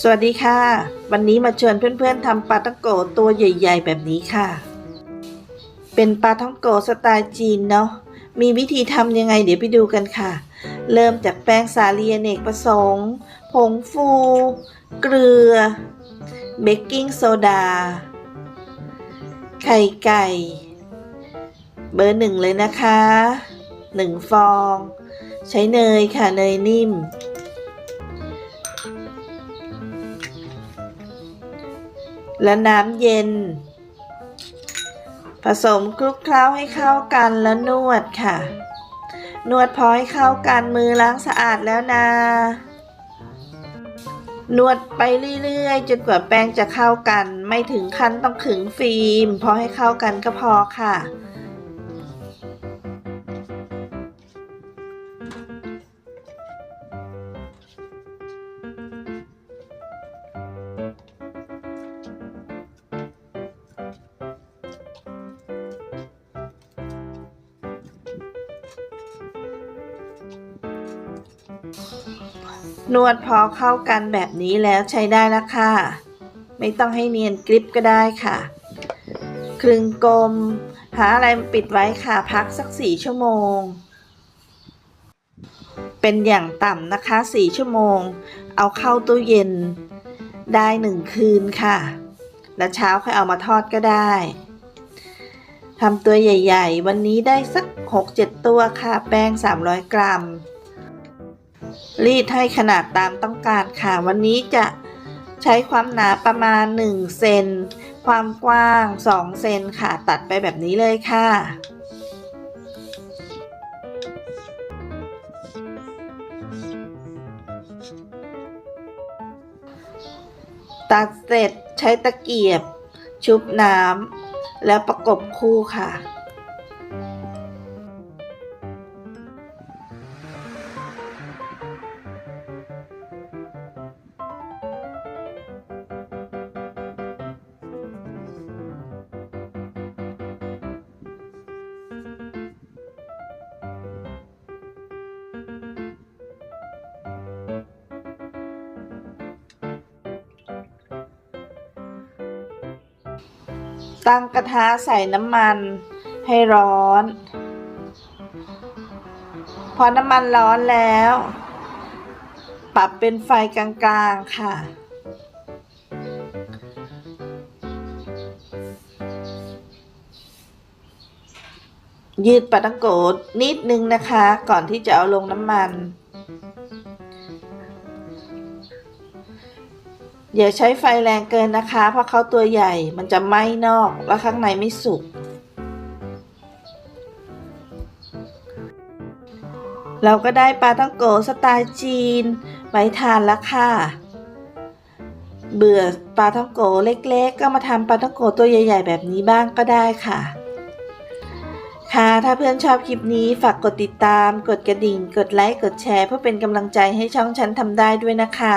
สวัสดีค่ะ วันนี้มาชวนเพื่อนๆทำปลาท่องโกตัวใหญ่ ๆ แบบนี้ค่ะ เป็นปลาท่องโกสไตล์จีนเนาะมีวิธีทำยังไงเดี๋ยวไปดูกันค่ะ เริ่มจากแป้งสาลีอเนกประสงค์ผงฟู เกลือ เบกกิ้งโซดา ไข่ไก่ เบอร์หนึ่งเลยนะคะหนึ่งฟอง ใช้เนยค่ะเนยนิ่ม และน้ำเย็น ผสมคลุกเคล้าให้เข้ากันแล้วนวดค่ะ นวดพอให้เข้ากันมือล้างสะอาดแล้วนะ นวดไปเรื่อยๆ จนกว่าแป้งจะเข้ากัน ไม่ถึงขั้นต้องขึงฟิล์มพอให้เข้ากันก็พอค่ะ นวดพอเข้ากันแบบนี้แล้วใช้ได้แล้วค่ะ ไม่ต้องให้เนียนกริบก็ได้ค่ะ คลึงกลม หาอะไรปิดไว้ค่ะพักสักสี่ชั่วโมง เป็นอย่างต่ำนะคะสี่ชั่วโมง เอาเข้าตู้เย็น ได้หนึ่งคืนค่ะ แล้วเช้าค่อยเอามาทอดก็ได้ทำตัวใหญ่ ๆ วันนี้ได้สัก 6-7 ตัวค่ะ แป้ง 300 กรัม รีดให้ขนาดตามต้องการค่ะ วันนี้จะใช้ความหนาประมาณ 1 เซน ความกว้าง 2 เซนค่ะ ตัดไปแบบนี้เลยค่ะตัดเสร็จใช้ตะเกียบ ชุบน้ำแล้วประกบคู่ค่ะ ตั้งกระทะใส่น้ำมันให้ร้อน พอน้ำมันร้อนแล้ว ปรับเป็นไฟกลางๆค่ะ ยืดปลาตังโกนิดนึงนะคะ ก่อนที่จะเอาลงน้ำมัน อย่าใช้ไฟแรงเกินนะคะ เพราะเขาตัวใหญ่มันจะไหม้นอกและข้างในไม่สุก เราก็ได้ปลาท่องโกสไตล์จีนไว้ทานแล้วค่ะ เบื่อปลาท่องโกเล็กๆ ก็มาทำปลาท่องโกตัวใหญ่ ๆ แบบนี้บ้างก็ได้ค่ะค่ะถ้าเพื่อนชอบคลิปนี้ฝากกดติดตาม กดกระดิ่ง กดไลค์ กดแชร์ เพื่อเป็นกำลังใจให้ช่องฉันทำได้ด้วยนะคะ